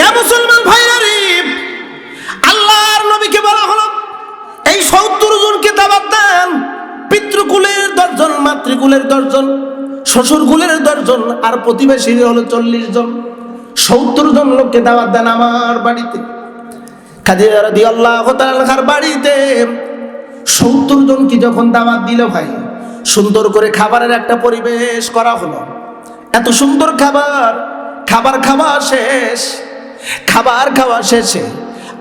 এ মুসলমান ভাইরা রে, আল্লাহর নবীকে বলা হলো, এই সত্তর জনকে দাবাত দেন, পিতৃকুলের দশজন, মাতৃকুলের দশজন, শ্বশুরকুলের দশজন, আর প্রতিবেশী হলো চল্লিশ জন। সত্তর জন লোককে দাওয়াত দেন আমার বাড়িতে। কাজে আল্লাহ তালার বাড়িতে সত্তর জনকে যখন দাওয়াত দিল ভাই, সুন্দর করে খাবারের একটা পরিবেশ করা হলো। এত সুন্দর খাবার খাবার খাওয়া শেষ। খাবার খাওয়া শেষে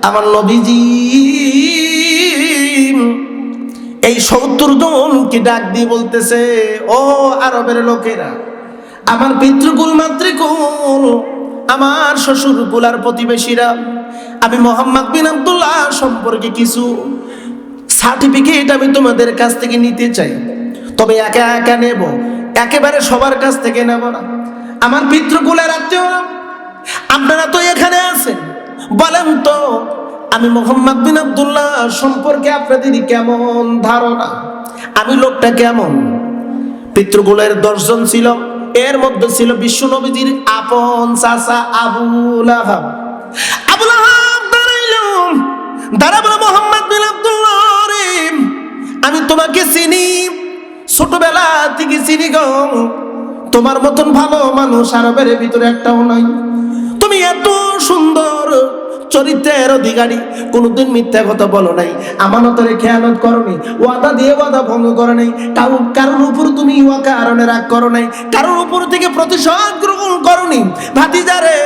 আমার নবীজি এই সত্তর জনকে ডাক দিয়ে বলতেছে, ও আরবের লোকেরা, আমার পিতৃকুল, মাতৃকুল, আমার শ্বশুরকুল আর প্রতিবেশীরা, আমি মোহাম্মদ বিন আব্দুল্লাহ সম্পর্কে কিছু সার্টিফিকেট আমি তোমাদের কাছ থেকে নিতে চাই। তবে একা একা নেব, একেবারে সবার কাছ থেকে নেব না। আমার পিতৃকুলের আত্মীয়রা আপনারা তো এখানে আছেন। বলেন তো, আমি মোহাম্মদ বিন আব্দুল্লাহ সম্পর্কে আপনাদের কেমন ধারণা? আমি লোকটা কেমন? পিতৃকুলের দর্শন ছিল, এর মধ্যে ছিল বিশ্ব নবীজির আপন চাচা আবুল আহাব আবুল আহাব দাঁড়াইল। দাঁড়াবো মোহাম্মদ বিন আব্দুল্লাহ আমি তোমাকে চিনি, ছোটবেলা থেকে চিনি গো। তোমার মতন ভালো মানুষ আরবের ভিতরে একটাও নাই। তুমি এত সুন্দর চরিত্রের অধিকারী, কোনোদিন মিথ্যা কথা বলো নাই। আমানতের খেয়ালত করনি, ওয়াদা দিয়ে ওয়াদা ভঙ্গ করো নাই। কারও কারোর উপর তুমি ওয়া কারণে রাগ করো নাই। কারোর উপর থেকে প্রতিশোধ গ্রহণ করনি। ভাতিজারে,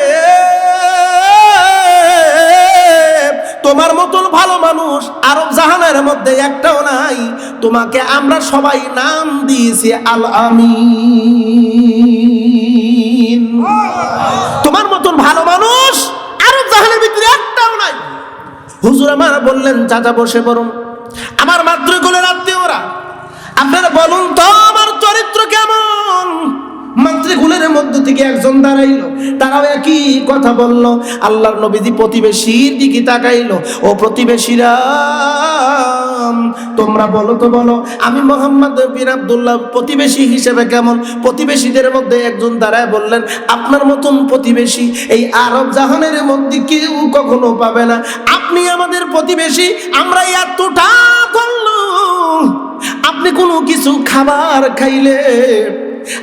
তোমার মতন ভালো মানুষ আরব জাহানের মধ্যে একটাও নাই। তোমাকে আমরা সবাই নাম দিয়েছি আল আমিন তোমার মতন ভালো মানুষ আরও জাহানের ভিতরে একটাও নাই। হুজুর আমার বললেন চাচা বসে পড়ুন। আমার মাতৃকুলের আত্মীয়রা, আপনারা বলুন তো, আমার চরিত্র কেমন? মাতৃকুলের মধ্য থেকে একজন দাঁড়াইলো। তারাও একই কথা বলল। আল্লাহর নবীজি প্রতিবেশীর দিকে তাকাইলো। ও প্রতিবেশীরা, তোমরা বলো তো বলো, আমি মোহাম্মদ বিন আব্দুল্লাহ প্রতিবেশী হিসেবে কেমন? প্রতিবেশীদের মধ্যে একজন দাঁড়ায় বললেন, আপনার মতন প্রতিবেশী এই আরব জাহানের মধ্যে কেউ কখনো পাবে না। আপনি আমাদের প্রতিবেশী আমরা এতটা করল আপনি কোনো কিছু খাবার খাইলে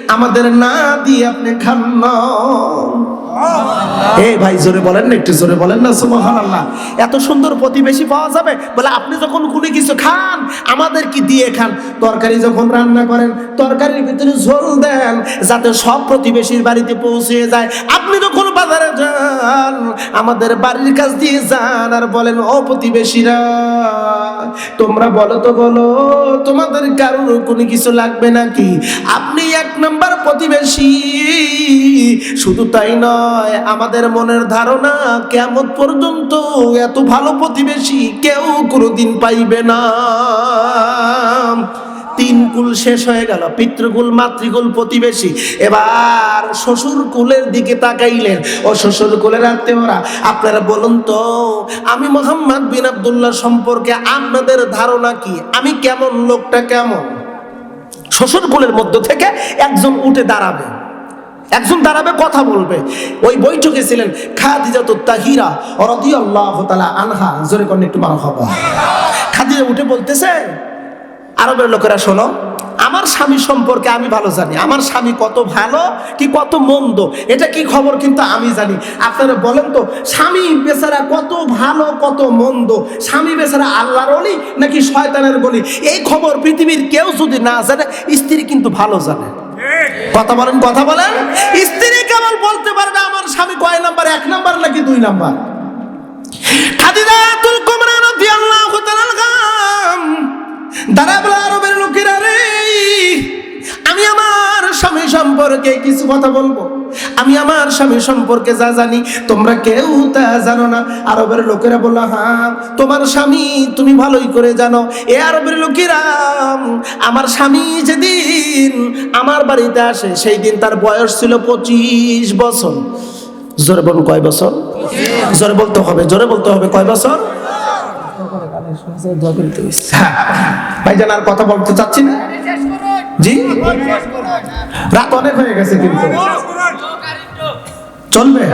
আমাদের না দিয়ে আপনি খান না। ভাই, জোরে বলেন না, একটু জোরে বলেন না এত সুন্দর প্রতিবেশী পাওয়া যাবে? বলে, আপনি যখন কোনো কিছু খান, আমাদের কি দিয়ে খান? তরকারি যখন রান্না করেন, তরকারির ভিতরে ঝোল দেন, যাতে সব প্রতিবেশীর বাড়িতে পৌঁছে যায়। আপনি যখন বাজারে যান, আমাদের বাড়ির কাছ দিয়ে যান আর বলেন, ও প্রতিবেশীরা, তোমরা বলো তো, বলো, তোমাদের কারোর কোনো কিছু লাগবে নাকি? আপনি এক নম্বর প্রতিবেশী, শুধু তাই নয় আমাদের মনের ধারণা কেমন পর্যন্ত এত ভালো প্রতিবেশী কেউ কোনোদিন পাইবে না। তিন কুল শেষ হয়ে গেল, পিতৃকুল, মাতৃকুল প্রতিবেশী। এবার শ্বশুর কুলের দিকে তাকাইলেন। ও শ্বশুর কুলের আত্মীয়রা, আপনারা বলুন তো, আমি মোহাম্মদ বিন আব্দুল্লাহ সম্পর্কে আপনাদের ধারণা কি? আমি কেমন, লোকটা কেমন? শ্বশুর কুলের মধ্য থেকে একজন উঠে দাঁড়াবে। একজন দাঁড়াবে, কথা বলবে। ওই বৈঠকে ছিলেন তাহিরা তাআলা আনহা। জোরে কোন একটু মার হবা খাদিজা উঠে বলতেছে, আরবের লোকেরা, শোনো, আমার স্বামী সম্পর্কে আমি ভালো জানি। আমার স্বামী কত ভালো কি কত মন্দ, এটা কি খবর কিন্তু আমি জানি। আপনারা বলেন তো, স্বামী বেচারা কত ভালো, কত মন্দ? স্বামী বেচারা আল্লাহর অলি নাকি শয়তানের বলি এই খবর পৃথিবীর কেউ যদি না জানে, স্ত্রী কিন্তু ভালো জানে। কথা বলেন কথা বলেন। স্ত্রী কেবল বলতে পারে না, আমার স্বামী কয় নাম্বার, এক নাম্বার নাকি দুই নাম্বার? খাদিজাতুল কুমরা রাদিয়াল্লাহু তাআলা দারাবলা আরবের লোকেরা রে, আমি আমার স্বামী সম্পর্কে কিছু কথা বলব? আমি আমার স্বামী সম্পর্কে যা জানি, তোমরা কেউ তা জানো না। আরবের লোকেরা বলল হ্যাঁ তোমার স্বামী তুমি ভালোই করে জানো। এ আরবের লোকেরা, আমার স্বামী যেদিন আমার বাড়িতে আসে সেই দিন তার বয়স ছিল পঁচিশ বছর। জোরে বলুন, কয় বছর? জোরে বলতে হবে, জোরে বলতে হবে, কয় বছর? ভাইজান আর কথা বলতে চাচ্ছি না। জি? রাত অনেক হয়ে গেছে কিন্তু। চলবে?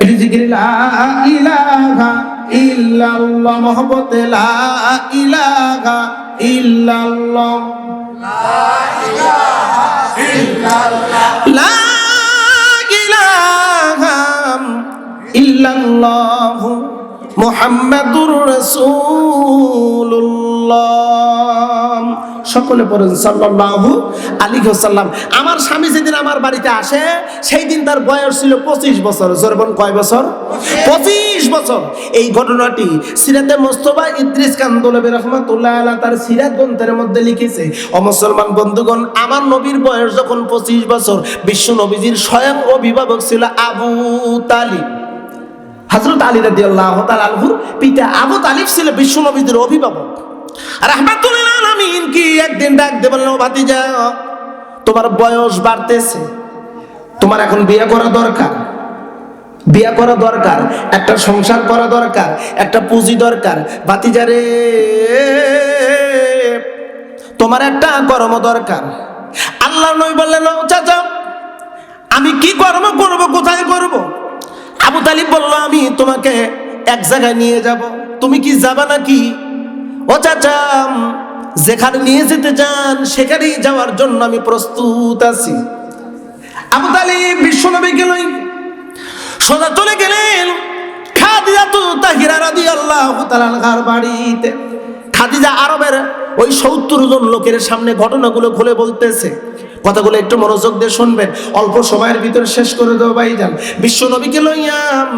এটি জিকির, লা ইলাহা ইল্লাল্লাহ, মহব্বতে লা ইলাহা ইল্লাল্লাহ। লা ইলাহা রাসূলুল্লাহ। সকলে পড়েন সাল্লাল্লাহু আলাইহি ওয়াসাল্লাম। আমার স্বামী যেদিন আমার বাড়িতে আসে সেই দিন তার বয়স ছিল পঁচিশ বছর। জোরবন কয় বছর? পঁচিশ বছর। এই ঘটনাটি সিরাতে মোস্তফা ইদ্রিস কান্দলবি রহমাতুল্লাহ আলা তার সিরাত গ্রন্থের মধ্যে লিখেছে, ও মুসলমান বন্ধুগণ, আমার নবীর বয়স যখন পঁচিশ বছর, বিশ্ব নবীজির স্বয়ং অভিভাবক ছিল আবু তালিব। হজরত আলী রাদি আল্লাহ আলহুর পিতা আবু তালিব ছিল বিশ্ব নবীদের অভিভাবক। রাহমাতুল্লাহ আলামিন কি? একদিন ডাক দে বলল ভাতিজা, তোমার বয়স বাড়তেছে। তোমার এখন বিয়ে করা দরকার। বিয়ে করা দরকার, একটা সংসার করা দরকার, একটা পুঁজি দরকার। ভাতিজারে তোমার একটা কর্ম দরকার। আল্লাহ নবী বললেন, "ও চাচা, আমি কি কর্ম করব, কোথায় করব? আবু তালিব বলল, আমি তোমাকে এক জায়গায় নিয়ে যাব। তুমি কি যাবা নাকি? ও চাচা যেখানে নিয়ে যেতে চান, সেখানেই যাওয়ার জন্য আমি প্রস্তুত আছি। আবু তালিব বিশ্বনবী গেল সোজা চলে গেলেন খাদিজা তো তাহিরা রাদিয়াল্লাহু তাআলার বাড়িতে। খাদিজা আরবের ওই সত্তর জন লোকের সামনে ঘটনাগুলো খুলে বলতেছে। কথাগুলো একটু মনোযোগ দিয়ে শুনবেন। অল্প সময়ের ভিতরে শেষ করে দেবো ভাইজান বিশ্ব নবীকে লইয়াম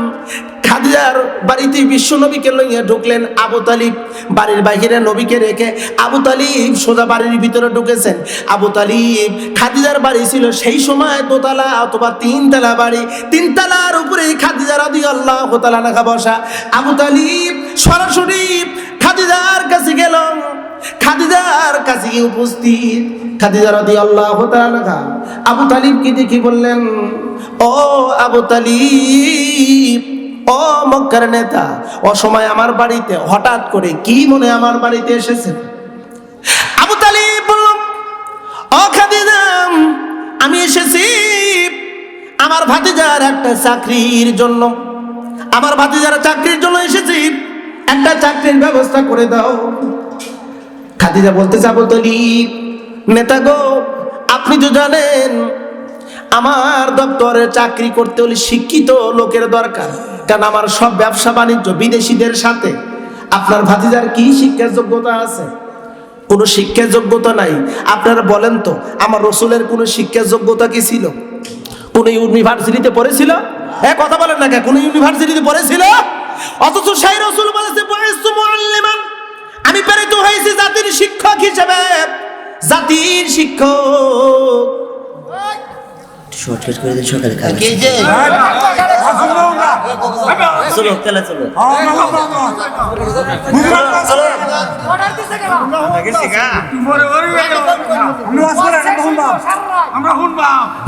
খাদিজার বাড়িতে বিশ্ব নবীকে লইয়া ঢুকলেন আবু তালিব। বাড়ির বাহিরে নবীকে রেখে আবু তালিব সোজা বাড়ির ভিতরে ঢুকেছেন। আবু তালিব খাদিজার বাড়ি ছিল সেই সময় দোতলা অথবা তিনতলা বাড়ি। তিনতলার উপরে খাদিজা রাদি আল্লাহ তালা লেখা বসা। আবু তালিব সরাসরি খাদিজার কাছে গেল। খাদিজার কাছে গিয়ে উপস্থিত। খাদিজা রাদি আল্লাহ আবু তালিব কি দেখি বললেন, ও আবু তালিব, ও মক্কার নেতা, ও সময় আমার বাড়িতে, হঠাৎ করে কি মনে আমার বাড়িতে এসেছে? আবু তালিব বলল, ও খাদিজাম আমি এসেছি আমার ভাতিজার একটা চাকরির জন্য। আমার ভাতিজার চাকরির জন্য এসেছি। একটা চাকরির ব্যবস্থা করে দাও। খাদিজা বলতে যাব তলিব নেতা গো, আপনি তো জানেন, আমার দপ্তরে চাকরি করতে হলে শিক্ষিত লোকের দরকার। কারণ আমার সব ব্যবসা বাণিজ্য বিদেশিদের সাথে। আপনার ভাতিজার কি শিক্ষার যোগ্যতা আছে? কোনো শিক্ষার যোগ্যতা নাই। আপনারা বলেন তো, আমার রসুলের কোনো শিক্ষার যোগ্যতা কি ছিল? কোন ইউনিভার্সিটিতে পড়েছিল? হ্যাঁ কথা বলেন না কে কোন ইউনিভার্সিটিতে পড়েছিল? অথচ সেই রসুল বলেছে আমি প্রেরিত হয়েছি জাতির শিক্ষক হিসেবে জাতির শিক্ষক শর্টকাট করে দিন সকালে কাজ কে যে চলো তেলা চলো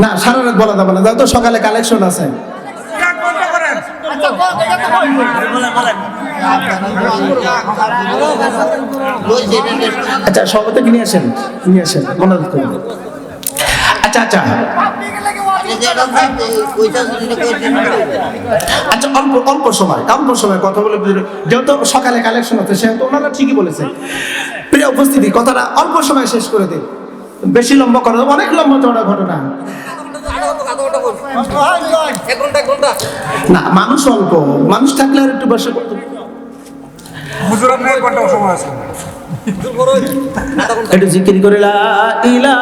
না সারা রাত বলা যাবে না যাও তো সকালে কালেকশন আছে আচ্ছা সবাই নিয়ে আসেন? নিয়ে আসেন মনে করুন আচ্ছা আচ্ছা। আচ্ছা অল্প অল্প সময় অল্প সময় কথা বলে যেহেতু সকালে কালেকশন হচ্ছে সেহেতু ওনারা ঠিকই বলেছে। প্রিয় উপস্থিতি কথাটা অল্প সময় শেষ করে দিন। বেশি লম্বা করা যাবে, অনেক লম্বা চড়া ঘটনা। না মানুষ অল্প। মানুষ থাকলে আর একটু বসে করতে হুজুর আপনি এক জিকির করে লা লা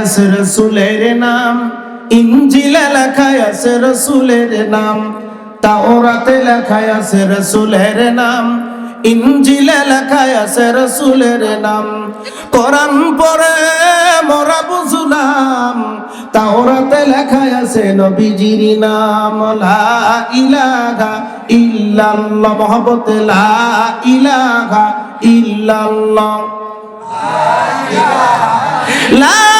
আছে রসুলের নাম। ইঞ্জিলে লেখা আছে রসুলের নাম, তাওরাতে লেখা আছে রসুলের নাম, ইঞ্জিলে লেখা আছে রসুলের নাম। কোরআন পড়ে মোরা বুঝলাম তাওরাতে লেখা আছে নবীজির নাম। লা ইলাহা ইল্লাল্লাহ, মহব্বতে লা ইলাহা ইল্লাল্লাহ। লা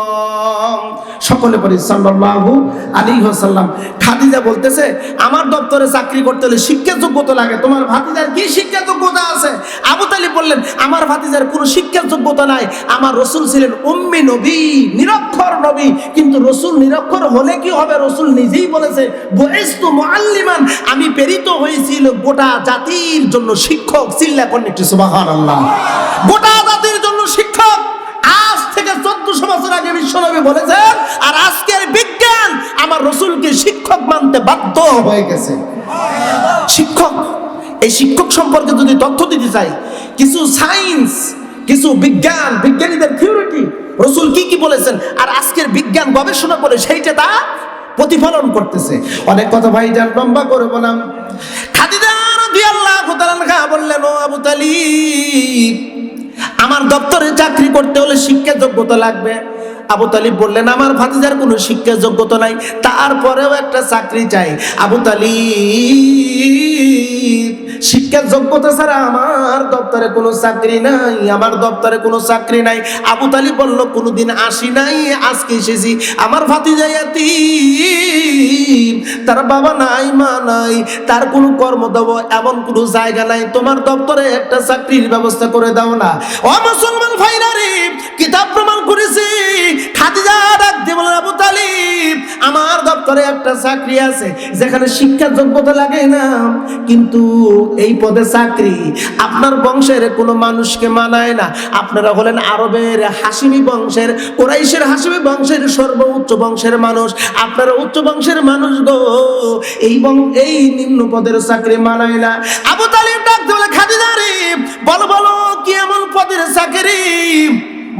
সকলে পড়ি সাল্লাল্লাহু আলাইহি ওয়াসাল্লাম। খাদিজা বলতেছে, আমার দপ্তরে চাকরি করতে হলে শিক্ষা যোগ্যতা লাগে। তোমার ভাতিজার কি শিক্ষা যোগ্যতা আছে? আবু তালিব বললেন, আমার ভাতিজার কোনো শিক্ষা যোগ্যতা নাই। আমার রসুল ছিলেন উম্মি নবী, নিরক্ষর নবী। কিন্তু রসুল নিরক্ষর হলে কি হবে? রসুল নিজেই বলেছে বয়স্তু মুআল্লিমান। আমি প্রেরিত হয়েছিল গোটা জাতির জন্য শিক্ষক চিল্লা করেন একটু সুবহানাল্লাহ। গোটা জাতির জন্য শিক্ষক চোদ্দশো বছর আগে বিশ্বনবী বলেছেন, আর আজকের বিজ্ঞান আমার রসুলকে শিক্ষক মানতে বাধ্য হয়ে গেছে। শিক্ষক, এই শিক্ষক সম্পর্কে যদি তথ্য দিতে চাই, কিছু সায়েন্স, কিছু বিজ্ঞান, বিজ্ঞানীদের থিওরিটি, রসুল কি কি বলেছেন, আর আজকের বিজ্ঞান গবেষণা করে সেইটা তা প্রতিফলন করতেছে। অনেক কথা ভাই যান লম্বা করব না খাদিজা রাদিয়াল্লাহু তাআলা বললেন, ও আবু তালিব আমার দপ্তরে চাকরি করতে হলে শিক্ষা যোগ্যতা লাগবে। আবু তালিব বললেন, আমার ভাতিজার কোনো শিক্ষা যোগ্যতা নাই, তারপরেও একটা চাকরি চাই। আবু তালিব শিক্ষার যোগ্যতা ছাড়া আমার দপ্তরে কোনো চাকরি নাই, আমার দপ্তরে কোনো চাকরি নাই। আবু তালিব বলল, কোনোদিন আসি নাই, আজকে এসেছি। আমার ভাতিজায়াতি তার বাবা নাই, মা নাই, তার কোনো কর্ম দেব এমন কোনো জায়গা নাই। তোমার দপ্তরে একটা চাকরির ব্যবস্থা করে দাও না। ও মুসলমান ভাইরা রে, কিতাব প্রমাণ করেছি। খাদিজা ডাক দিয়ে বলেন আবু তালিব, আমার দপ্তরে একটা চাকরি আছে, যেখানে শিক্ষা যোগ্যতা লাগে না। কিন্তু এই পদে চাকরি, আপনার বংশের কোনো মানুষকে মানায় না। আপনারা হলেন আরবের হাসিমি বংশের, কোরাইশের হাসিমি বংশের সর্বোচ্চ বংশের মানুষ। আপনারা উচ্চ বংশের মানুষ গো। এই এই নিম্ন পদের চাকরি মানায় না। আবু তালিব ডাক দিয়ে বলে খাদিজা রে, বলো বলো, কি এমন পদের চাকরি?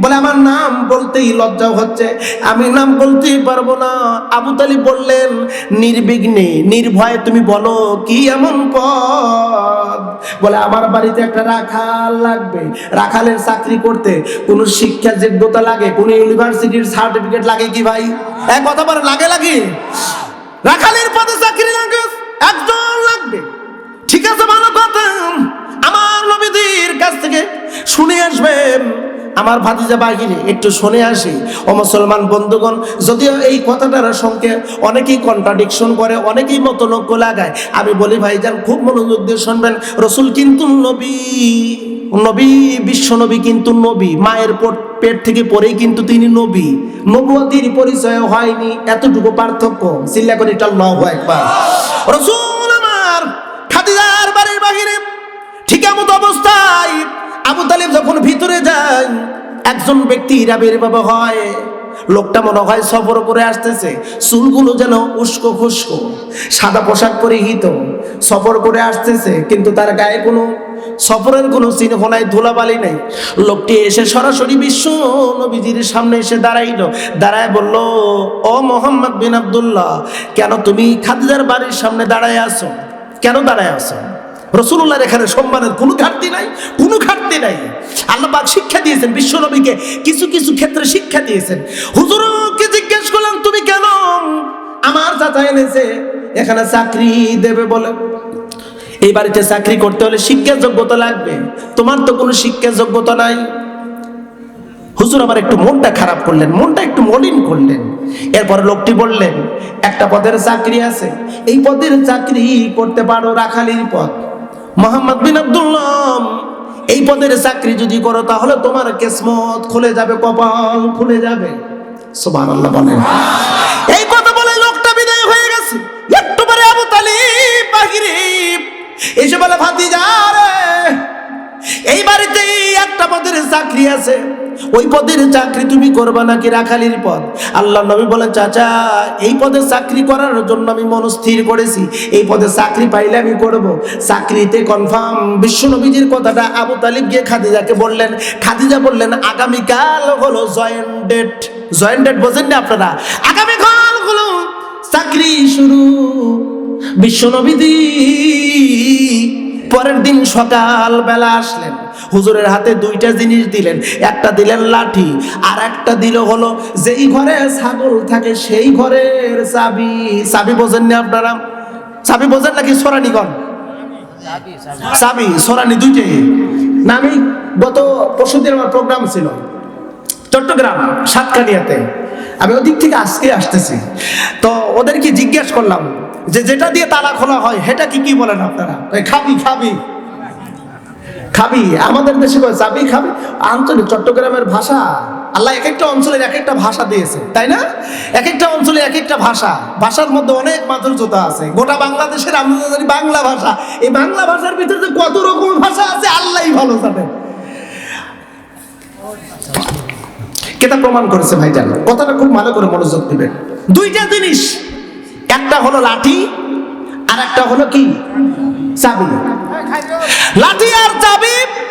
বলে, আমার নাম বলতেই লজ্জা হচ্ছে। আমি নাম বলতেই পারব না। আবু তালি বললেন, নির্বিঘ্নে, নির্ভয়ে তুমি বলো, কি এমন পদ বলে, আমার বাড়িতে একটা রাখাল লাগবে। রাখালের চাকরি করতে কোনো শিক্ষা যোগ্যতা লাগে, কোনো ইউনিভার্সিটির সার্টিফিকেট লাগে কি ভাই? এক কথা বলে, লাগে লাগে। রাখালের পদে চাকরি লাগে, একজন লাগবে। ঠিক আছে, ভালো কথা। আমার নবীদের কাছ থেকে শুনে আসবেন। আমার ভাতিজা বাহিরে, একটু শুনে আসি। ও মুসলমান বন্ধুগণ, যদিও এই কথাটার সঙ্গে অনেকেই কন্ট্রাডিকশন করে, অনেকেই মতনৈক্য লাগায়। আমি বলি, ভাইজান, খুব মনোযোগ দিয়ে শুনবেন। রসুল কিন্তু নবী নবী, বিশ্ব নবী কিন্তু নবী। মায়ের পেট থেকে পরেই কিন্তু তিনি নবী। নবুয়াতির পরিচয় হয়নি, এতটুকু পার্থক্য। চিল্লা করে এটা লহ একবার রসুল আবু তালিব যখন ভিতরে যায়, একজন ব্যক্তি রাবের বাবা হয়। লোকটা মনে হয় সফর করে আসতেছে। চুলগুলো যেন উস্কো খুস্কো, সাদা পোশাক পরিহিত সফর করে আসতেছে, কিন্তু তার গায়ে কোনো, সফরের কোনো চিহ্ন নাই, ধুলাবালি নেই। লোকটি এসে সরাসরি বিশ্ব নবীজির সামনে এসে দাঁড়াইলো। দাঁড়ায় বলল, ও মোহাম্মদ বিন আব্দুল্লাহ, কেন তুমি খাদিজার বাড়ির সামনে দাঁড়ায় আছো? কেন দাঁড়ায় আছো? রসুল্লাহর এখানে সম্মানের কোনো ঘাটতি নাই, কোনো ঘাটতি নাই। আল্লাহ পাক শিক্ষা দিয়েছেন বিশ্বনবীকে কিছু কিছু ক্ষেত্রে শিক্ষা দিয়েছেন। হুজুরকে জিজ্ঞেস করলাম, তুমি কেন? আমার চাচা এনেছে, এখানে চাকরি দেবে বলে। এই বাড়িতে চাকরি করতে হলে শিক্ষা যোগ্যতা লাগবে। তোমার তো কোনো শিক্ষা যোগ্যতা নাই। হুজুর আমার একটু মনটা খারাপ করলেন, মনটা একটু মলিন করলেন। এরপরে লোকটি বললেন, একটা পদের চাকরি আছে, এই পদের চাকরি করতে পারো রাখালির পদ মোহাম্মদ বিন আব্দুল্লাহ, এই পদের চাকরি যদি করো, তাহলে তোমার কেসমত খুলে যাবে, কপাল খুলে যাবে। সুবাহ আল্লাহ বলেন। এই কথা বলে লোকটা বিদায় হয়ে গেছে। একটু পরে আবু তালিব বাহিরে। এসে বলে, ভাতিজা রে, এই বাড়িতেই একটা পদের চাকরি আছে। ওই পদের চাকরি তুমি করবা নাকি রাখালির পদ? আল্লাহ নবী বলেন, চাচা, এই পদে চাকরি করার জন্য আমি মনস্থির করেছি। এই পদে চাকরি পাইলে আমি করব। চাকরিতে কনফার্ম বিশ্ব নবীজির কথাটা আবু তালিব গিয়ে খাদিজাকে বললেন। খাদিজা বললেন, আগামীকাল হলো জয়েন্ট ডেট। জয়েন্ট ডেট বোঝেন না আপনারা? আগামীকাল হলো চাকরি শুরু। বিশ্ব নবীজি পরের দিন সকাল বেলা আসলেন। হুজুরের হাতে দুইটা জিনিস দিলেন। একটা দিলেন লাঠি, আর একটা দিল হলো যেই ঘরে ছাগল থাকে সেই ঘরের চাবি। চাবি বোঝেন না আপনারা? চাবি বোঝেন নাকি সোরানিগণ চাবি, সোরানি দুইটাই। না, আমি গত পরশু দিন আমার প্রোগ্রাম ছিল, চট্টগ্রাম, সাতকানিয়াতে। আমি ওদিক থেকে আজকে আসতেছি। তো ওদেরকে জিজ্ঞেস করলাম যে, যেটা দিয়ে তালা খোলা হয়, সেটা কি কি বলেন আপনারা? খাবি খাবি। খাবি? আমাদের দেশে কয় চাবি খাবি? আঞ্চলিক চট্টগ্রামের ভাষা। আল্লাহ এক একটা অঞ্চলের এক একটা ভাষা দিয়েছে, তাই না? এক একটা অঞ্চলে এক একটা ভাষা। ভাষার মধ্যে অনেক মাধুর্যতা আছে। গোটা বাংলাদেশের জানি বাংলা ভাষা। এই বাংলা ভাষার ভিতরে যে কত রকম ভাষা আছে, আল্লাহই ভালো জানেন কেটা প্রমাণ করেছে ভাইজান। কথাটা খুব ভালো করে মনোযোগ দিবেন। দুইটা জিনিস। একটা হলো লাঠি আর একটা হলো কি? চাবি। লাঠি আর চাবি।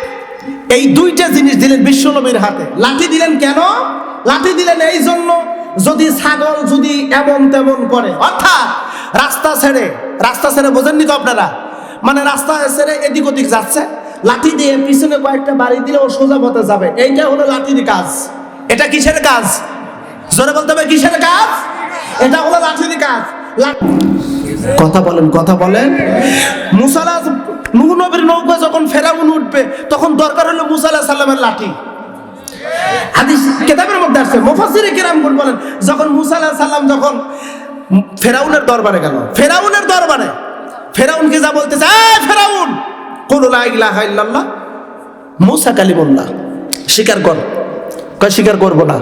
এই দুইটা জিনিস দিলেন বিশ্বনবীর হাতে। লাঠি দিলেন কেন? লাঠি দিলেন এই জন্য যদি ছাগল যদি এমন তেমন করে, অর্থাৎ রাস্তা ছেড়ে রাস্তা ছেড়ে বোঝেননি তো আপনারা? মানে রাস্তা ছেড়ে এদিক ওদিক যাচ্ছে, লাঠি দিয়ে পিছনে কয়েকটা বাড়ি দিলে ও সোজা পথে যাবে। এইটা হলো লাঠির কাজ। এটা কিসের কাজ? জোরে বলতে হবে, কিসের কাজ? এটা হলো লাঠির কাজ। লা- কথা বলেন কথা বলেন। মুসালা নুহ নবীর নৌকা যখন ফেরাউন উঠবে, তখন দরকার হলো মুসা সাল্লামের লাঠি। হাদিস কেতাবের মধ্যে আসছে, মুফাসসিরে কিরাম গুণ বলেন, যখন মুসা সাল্লাম যখন ফেরাউনের দরবারে গেল, ফেরাউনের দরবারে, ফেরাউনকে যা বলতেছে ফেরাউন! কোন ইল্লাল্লাহ। মুসা কালিমুল্লাহ। স্বীকার কর। স্বীকার করব না?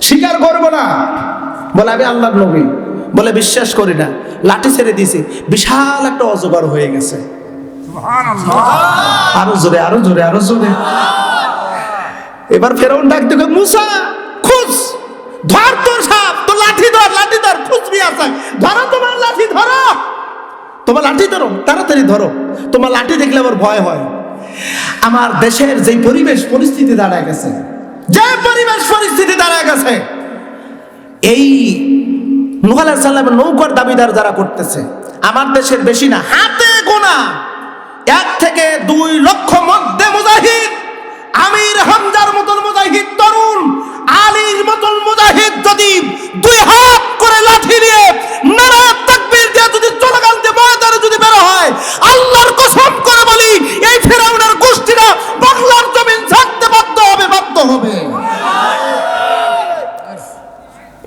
স্বীকার করব না। বলে, আমি আল্লাহর নবী। বলে বিশ্বাস করি না। লাঠি ছেড়ে দিয়েছি। বিশাল একটা অজগর হয়ে গেছে। আরও জোরে আরও জোরে আরও জোরে। এবার ফেরাউন ডাক দেখে মুসা খুঁজ! ধর তোর সাপ! তো লাঠি ধর লাঠি ধর খুঁজবি আছে ধরো তোমার লাঠি ধরো! তোমার লাঠি ধরো তাড়াতাড়ি ধরো। তোমার লাঠি দেখলে আমার ভয় হয়। আমার দেশের যে পরিবেশ পরিস্থিতি দাঁড়ায় গেছে। যে পরিবেশ পরিস্থিতি দাঁড়ায় গেছে এই নুহ আলাইহিস সালামের নৌকার দাবিদার যারা করতেছে, আমার দেশের বেশি না, হাতে গোনা। এক থেকে দুই লক্ষ মধ্যে মুজাহিদ, আমির হামজার মতন মুজাহিদ তরুণ, আলীর মতন মুজাহিদ যদি দুই হাত করে লাঠি নিয়ে নারা তাকবীর দিয়ে যদি চলাকাল দিয়ে ময়দানে যদি বের হয়, আল্লাহর কসম করে বলি, এই ফেরাউনের গোষ্ঠীরা বাংলার জমিন ছাড়তে বাধ্য হবে বাধ্য হবে।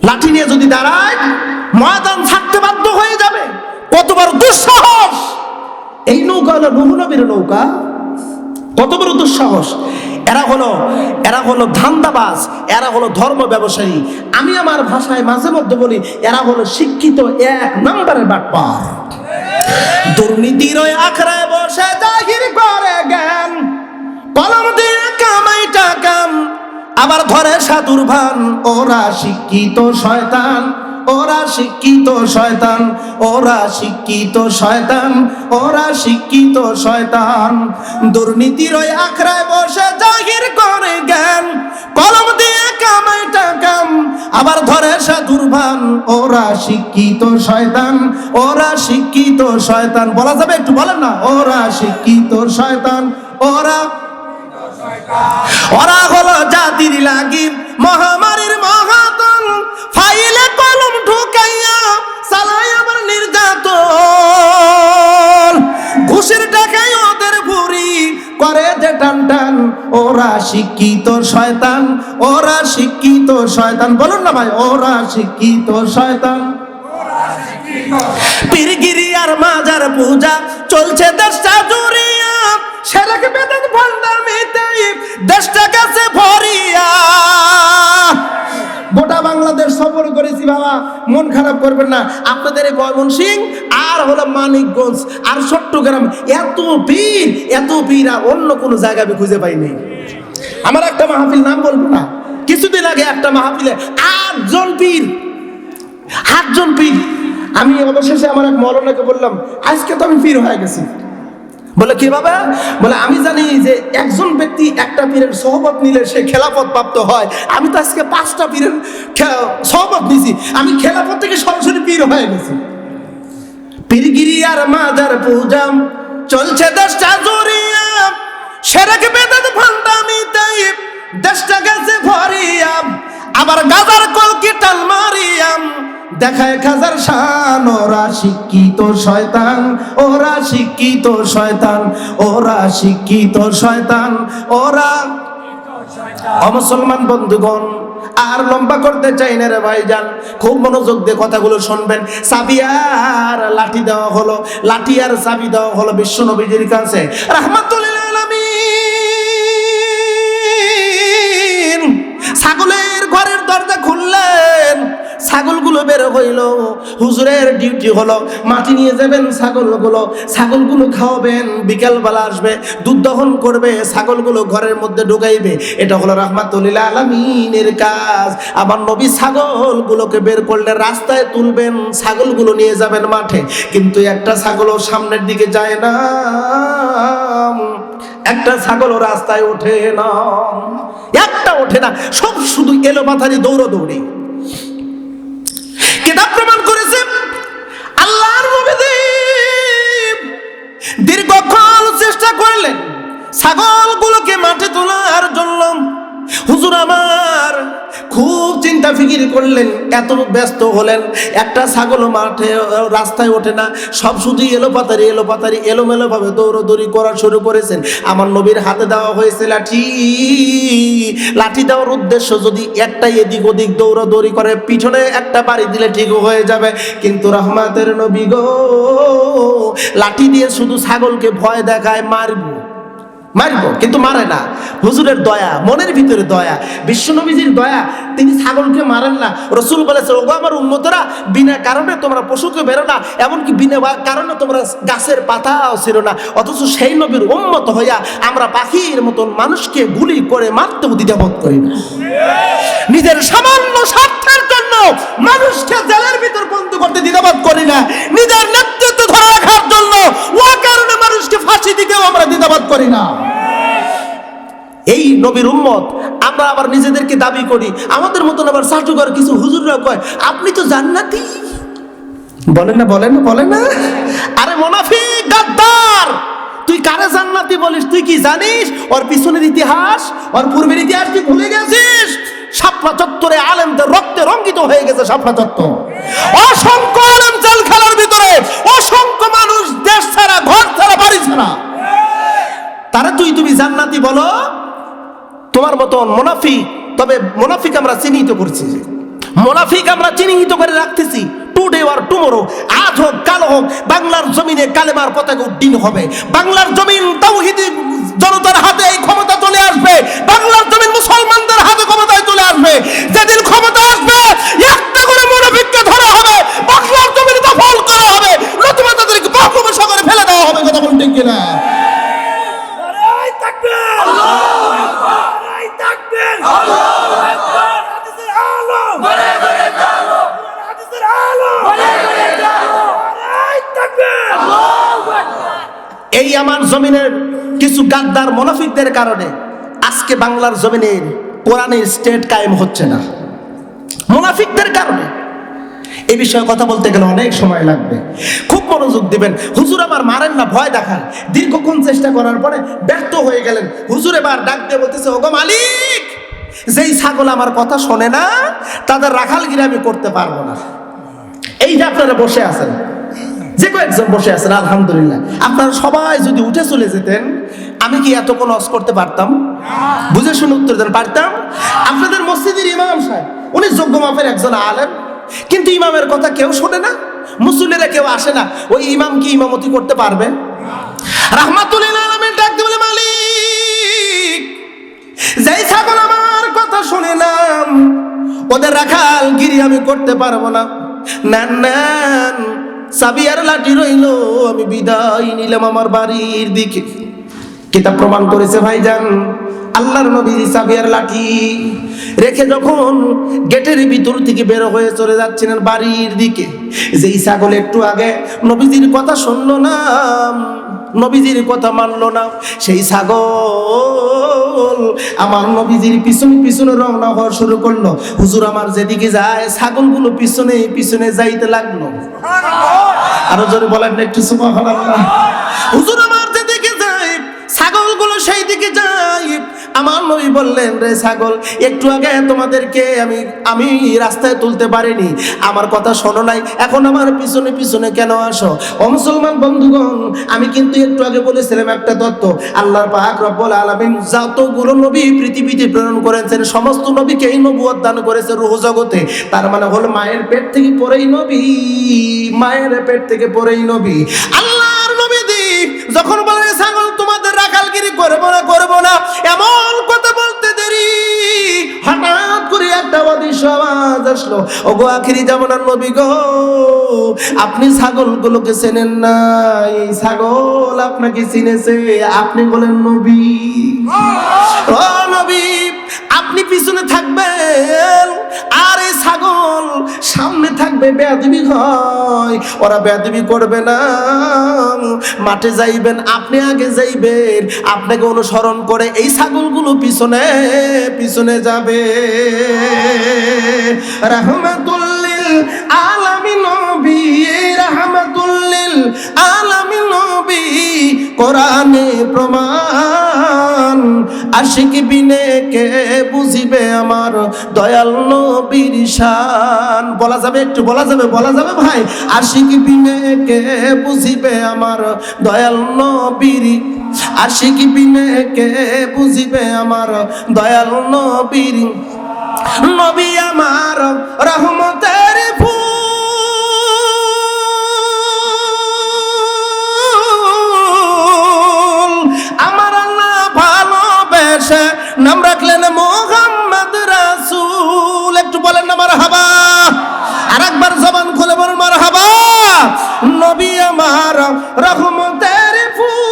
লাঠি নিয়ে যদি দাঁড়ায়, ময়দান থাকতে বাধ্য হয়ে যাবে। কত বড় দুঃসাহস! এই নৌকা হলো নুহ নবীর নৌকা। কত বড় দুঃসাহস! এরা হলো এরা হলো ধান্দাবাজ, এরা হলো ধর্ম ব্যবসায়ী। আমি আমার ভাষায় মাঝে মধ্যে বলি, এরা হলো শিক্ষিত এক নম্বরের বাটপার। দুর্নীতির আখড়ায় বসে জাহির করে জ্ঞান। কলম আবার ধরে সাধুর ভান, ওরা শিক্ষিত শয়তান, ওরা শিক্ষিত শয়তান, ওরা শিক্ষিত শয়তান, ওরা শিক্ষিত শয়তান। দুর্নীতির ওই আখড়ায় বসে জাহির করে জ্ঞান, কলম দিয়ে কামাই টাকাম। আবার ধরে সাধুর ভান, ওরা শিক্ষিত শয়তান, ওরা শিক্ষিত শয়তান। বলা যাবে একটু বলেন না, ওরা শিক্ষিত শয়তান, ওরা ওরা হলো জাতির লাগি, মহামারীর মহাতন ফাইলে কলম ঢুকাইয়া চালাই আমার নির্যাতন। ঘুষের টাকায় ওদের ভুরি করে যে টান টান। ওরা শিক্ষিত শয়তান, ওরা শিক্ষিত শয়তান। বলুন না ভাই, ওরা শিক্ষিত শয়তান। পীরগিরি আর মাজার পূজা, চলছে দেশটা জুড়িয়া। সেরেক বেদন ভণ্ডামিতে দেশটা গেছে ভরিয়া। গোটা বাংলাদেশ সফর করেছি বাবা, মন খারাপ করবেন না। আপনাদের এই ময়মনসিং আর হলো মানিকগঞ্জ আর চট্টগ্রাম, এত পীর এত পীর আর অন্য কোনো জায়গা আমি খুঁজে পাইনি। আমার একটা মাহফিল নাম বলব না। কিছুদিন আগে একটা মাহফিলে আটজন পীর আটজন পীর। আমি অবশেষে আমার এক মরণকে বললাম, আজকে তো আমি পীর হয়ে গেছি। বলে কি বাবা? বলে, আমি জানি যে একজন ব্যক্তি একটা পীরের সহবত নিলে সে খেলাফত প্রাপ্ত হয়। আমি তো আজকে পাঁচটা পীরের সহবত নিছি। আমি খেলাফত থেকে সরাসরি পীর হয়ে গেছি। পীরগিরি আর মাদার পূজাম, চলছে দশটা জুড়িয়া সেরেক বেদাত ফান্ডামি তাই দেশটা গেছে ভরিয়াম। আবার গাজার কলকি টাল মারিয়াম। দেখায় খাজার শান, ওরা শিক্ষিত শয়তান, ওরা শিক্ষিত শয়তান, ওরা শিক্ষিত শয়তান, ওরা অমুসলমান বন্ধুগণ, আর লম্বা করতে চাই না রে ভাইজান। খুব মনোযোগ দিয়ে কথাগুলো শুনবেন। চাবি আর লাঠি দেওয়া হলো, লাঠি আর চাবি দেওয়া হলো বিশ্ব নবীজির কাছে। রাহমাতুল্লিল আলামিন। ছাগলের ঘরের দরজা খুললেন। ছাগলগুলো বের হইল। হুজুরের ডিউটি হলো মাটি নিয়ে যাবেন ছাগলগুলো। ছাগলগুলো খাওয়াবেন, বিকেলবেলা আসবে, দুধ দহন করবে, ছাগলগুলো ঘরের মধ্যে ঢুকাইবে। এটা হলো রহমাতুল্লিল আলমিনের কাজ। আমার নবী ছাগলগুলোকে বের করলে রাস্তায় তুলবেন, ছাগলগুলো নিয়ে যাবেন মাঠে। কিন্তু একটা ছাগলও সামনের দিকে যায় না। একটা ছাগলও রাস্তায় ওঠে না। একটা ওঠে না। সব শুধু এলো মাথারি দৌড়ো দৌড়ি কিতাব প্রমাণ করেছে। আল্লাহর দীর্ঘক্ষণ চেষ্টা করলেন ছাগলগুলোকে মাঠে তোলার জন্য। হুজুর আমার খুব চিন্তা ফিকির করলেন, এত ব্যস্ত হলেন। একটা ছাগল মাঠে, রাস্তায় ওঠে না। সব শুধু এলো পাতারি এলো পাতারি এলোমেলো ভাবে দৌড়দৌড়ি করা শুরু করেছেন। আমার নবীর হাতে দেওয়া হয়েছে লাঠি। লাঠি দেওয়ার উদ্দেশ্য যদি একটাই এদিক ওদিক দৌড়াদৌড়ি করে, পিছনে একটা বাড়ি দিলে ঠিক হয়ে যাবে। কিন্তু রহমাতের নবী গো, লাঠি দিয়ে শুধু ছাগলকে ভয় দেখায়, মারবো। মারব কিন্তু মারে না। হুজুরের দয়া মনের ভিতরে দয়া বিশ্বনবীজির দয়া তিনি ছাগলকে মারেন না। রসুল বলেছে ওগো আমার উন্মতরা, বিনা কারণে তোমরা পশুকে বেরো না, এমনকি বিনা কারণে তোমরা গাছের পাতাও ছিল না। অথচ সেই নবীর উন্মত হইয়া আমরা পাখির মতন মানুষকে গুলি করে মারতেও দ্বিধাবোধ করি না। নিজের সামান্য স্বার্থের জন্য মানুষকে জেলের ভিতর বন্ধ করতে দ্বিধাবোধ করি না। নিজের নেতৃত্ব ধরে রাখার জন্য ও কারণে মানুষকে ফাঁসি দিতেও আমরা দ্বিধাবোধ করি না। এই নবীর উম্মত, আমরা আবার নিজেদেরকে দাবি করি। আমাদের মতন আবার সাটুকার কিছু হুজুররা কয়, আপনি তো জান্নাতি। বলেন না বলেন না বলেন না। আরে মোনাফিক, গাদ্দার! তুই কারে জান্নাতি বলিস? তুই কি জানিস? ওর পিছনের ইতিহাস, ওর পূর্বের ইতিহাস তুই ভুলে গেছিস? সাপলা চত্বরে আলেমদের রক্তে রঙ্গিত হয়ে গেছে সাপলা চত্বর। অসংখ্য আলেম জেল খেলার ভিতরে, অসংখ্য মানুষ দেশ ছাড়া, ঘর ছাড়া, বাড়ি ছাড়া। তারা তুই, তুমি জান্নাতি বলো? তোমার মতন মোনাফিক, তবে মোনাফিক আমরা চিহ্নিত করছি। মোনাফিক আমরা চিহ্নিত করে রাখতেছি। টুডে আর টুমোরো আজ হোক, কালো হোক, বাংলার জমিনে কালেমার পতাকা উড্ডীন হবে। বাংলার জমিন তাওহিদি জনতার হাতে এই ক্ষমতা চলে আসবে। বাংলার জমিন মুসলমানদের হাতে ক্ষমতায় চলে আসবে। যেদিন ক্ষমতা আসবে, একটা করে মোনাফিককে ধরা হবে। বাংলার জমিন দখল করা হবে। নতুবা তাদেরকে বাহুবে সাগরে ফেলে দেওয়া হবে, কথা ঠিক কিনা? আল্লাহু এই আমার জমিনের কিছু গাদ্দার মোনাফিকদের কারণে আজকে বাংলার জমিনের কোরআনের স্টেট কায়েম হচ্ছে না। মোনাফিকদের কারণে। এই বিষয়ে কথা বলতে গেলে অনেক সময় লাগবে। খুব মনোযোগ দিবেন। হুজুর আমার মারেন না, ভয় দেখান। দীর্ঘক্ষণ চেষ্টা করার পরে ব্যর্থ হয়ে গেলেন। হুজুর এবার ডাক দিয়ে বলতেছে, ওগো মালিক যেই ছাগল আমার কথা শোনে না, তাদের রাখালগিরি আমি করতে পারব না। এই যে আপনারা বসে আছেন, যে কয়েকজন বসে আছেন, আলহামদুলিল্লাহ। আপনারা সবাই যদি উঠে চলে যেতেন, আমি কি এত কোনো অস করতে পারতাম? বুঝে শুনে উত্তর দিতে পারতাম? আপনাদের মসজিদের ইমাম সাহেব, উনি যোগ্য মাপের একজন আলেম। কিন্তু ইমামের কথা কেউ শোনে না, মুসল্লিরা কেউ আসে না। ওই ইমাম কি ইমামতি করতে পারবে? রাহমাতুল্লিল আলমের ডাক দিয়ে বলে, মালিক! যেই ছাগল আমার কথা শুনিলাম, ওদের রাখাল গিরি আমি করতে পারব না। নান চাবি আর লাঠি রইল, আমি বিদায় নিলাম আমার বাড়ির দিকে। কিতাব প্রমাণ করেছে ভাইজান, আল্লাহর নবীর চাবি আর লাঠি রেখে যখন গেটের ভিতর থেকে বের হয়ে চলে যাচ্ছিলেন বাড়ির দিকে। যেই ছাগল একটু আগে নবীজির কথা শুনলো না, নবীজির কথা মানলো না, সেই ছাগল আমার নবীজির পিছনে পিছনে রওনা হওয়া শুরু করল। হুজুর আমার যেদিকে যায় ছাগলগুলো পিছনে পিছনে যাইতে লাগল। আরও জোরে বলেন না একটু সুবহানাল্লাহ। হুজুর আমার যেদিকে যায় ছাগলগুলো সেই দিকে যাই আমার নবী বললেন, রে ছাগল, একটু আগে তোমাদেরকে আমি আমি রাস্তায় তুলতে পারিনি। আমার কথা শোনো নাই, এখন আমার পিছনে পিছনে কেন আসো? ও মুসলমান বন্ধুগণ, আমি কিন্তু একটু আগে বলেছিলাম একটা তত্ত্ব আল্লাহর পাক রব্বুল আলামিন যতগুলো নবী পৃথিবীতে প্রেরণ করেছেন, সমস্ত নবীকে এই নবুয়ত দান করেছে রুহ জগতে। তার মানে হলো মায়ের পেট থেকে পরেই নবী, মায়ের পেট থেকে পরেই নবী। আল্লাহর নবী যখন বলে ছাগল তোমাদের করব না করব না। এমন কথা বলতে দেরি। হঠাৎ করে একটা অদৃশ্য আওয়াজ আসলো। ও গো আখিরি জামানার নবী গো, আপনি ছাগলগুলোকে চেনেন না। এই ছাগল আপনাকে চিনেছে। আপনি বলেন নবী। ও নবী আপনি পিছনে থাকবেন। আর এই ছাগল, সামনে থাকবে বেয়াদবি হয় ওরা বেয়াদবি করবে না। মাঠে যাইবেন, আপনি আগে যাইবেন। আপনাকে অনুসরণ করে এই ছাগলগুলো পিছনে পিছনে যাবে। রহমাতুল্লিল আলামিন নবী। রহমাতুল্লিল আলামিন নবী, কোরআনে প্রমাণ। আশিক বিনে কে বুঝিবে আমার দয়াল নবীর শান? বলা যাবে একটু, বলা যাবে বলা যাবে ভাই? আশিক বিনে কে বুঝিবে আমার দয়াল নবীর? আশিক বিনে কে বুঝিবে আমার দয়াল নবীর? নবী আমার রহমতের ফুল মার হাবা আর একবার জবান খুলে বলেন মার হাবা নবী আমার রহমতের ফুল।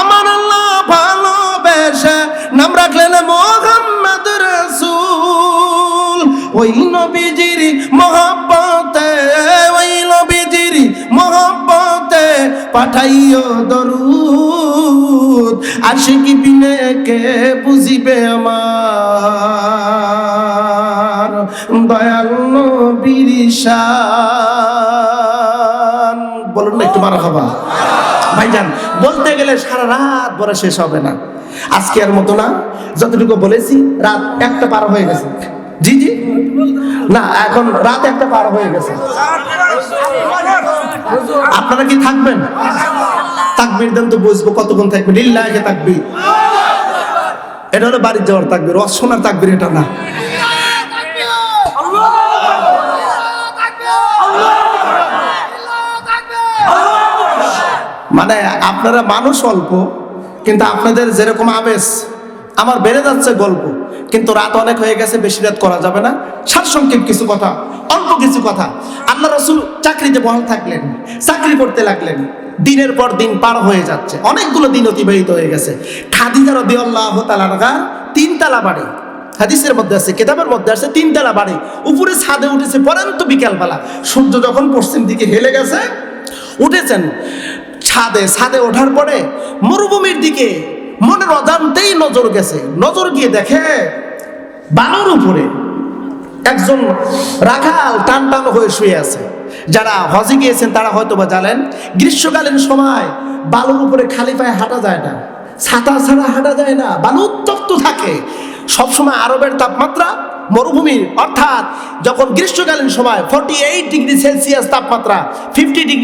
আমার আল্লাহ ভালোবেসে নাম রাখলেন মোহাম্মদ রসুল। ওই নবীজির মহাব্বতে, ওই নবীজির মহাব্বতে পাঠাইও দরুদ। আশিক বিনে কে বুঝিবে আমার? দয়াল নবীর শান। বলুন না একটু মারা খাবা। ভাইজান, বলতে গেলে সারা রাত বলে শেষ হবে না। আজকে আর মতো না, যতটুকু বলেছি, রাত একটা পার হয়ে গেছে। জি জি। না, এখন রাত একটা পার হয়ে গেছে। আপনারা কি থাকবেন? তাকবির দেন তো বুঝব কতক্ষণ থাকবে। লিল্লাহে তাকবির। এটা হলো বাড়ির যাওয়ার তাকবির। অসোনার তাকবির এটা না। মানে আপনারা মানুষ অল্প, কিন্তু আপনাদের যেরকম আবেশ, আমার বেড়ে যাচ্ছে গল্প। কিন্তু রাত অনেক হয়ে গেছে, বেশি রাত করা যাবে না। সারসংক্ষেপ কিছু কথা, অল্প কিছু কথা। আল্লাহ রসুল চাকরিতে বহাল থাকলেন, চাকরি করতে লাগলেন। দিনের পর দিন পার হয়ে যাচ্ছে। অনেকগুলো দিন অতিবাহিত হয়ে গেছে। খাদিজা আল্লাহ তিনতলা বাড়ি। হাদিসের মধ্যে আছে, কেতাবের মধ্যে আছে তিনতলা বাড়ি। উপরে ছাদে উঠেছে পরান্ত বিকালবেলা। সূর্য যখন পশ্চিম দিকে হেলে গেছে, উঠেছেন। ছাদে ছাদে ওঠার পরে মরুভূমির দিকে মনের অজান্তেই নজর গেছে। নজর গিয়ে দেখে বানর উপরে একজন রাখাল টান টান হয়ে শুয়ে আছে। যারা হজে গিয়েছেন, তারা হয়তো বা জানেন, গ্রীষ্মকালীন সময় বালুর উপরে খালি পায়ে হাঁটা যায় না। ছাতা ছাড়া হাঁটা যায় না। বালু উত্তপ্ত থাকে। সবসময় আরবের তাপমাত্রা মরুভূমির অর্থাৎ যখন গ্রীষ্মকালীন সময় ফর্টি এইট ডিগ্রি সেলসিয়াস তাপমাত্রা ফিফটি ডিগ্রি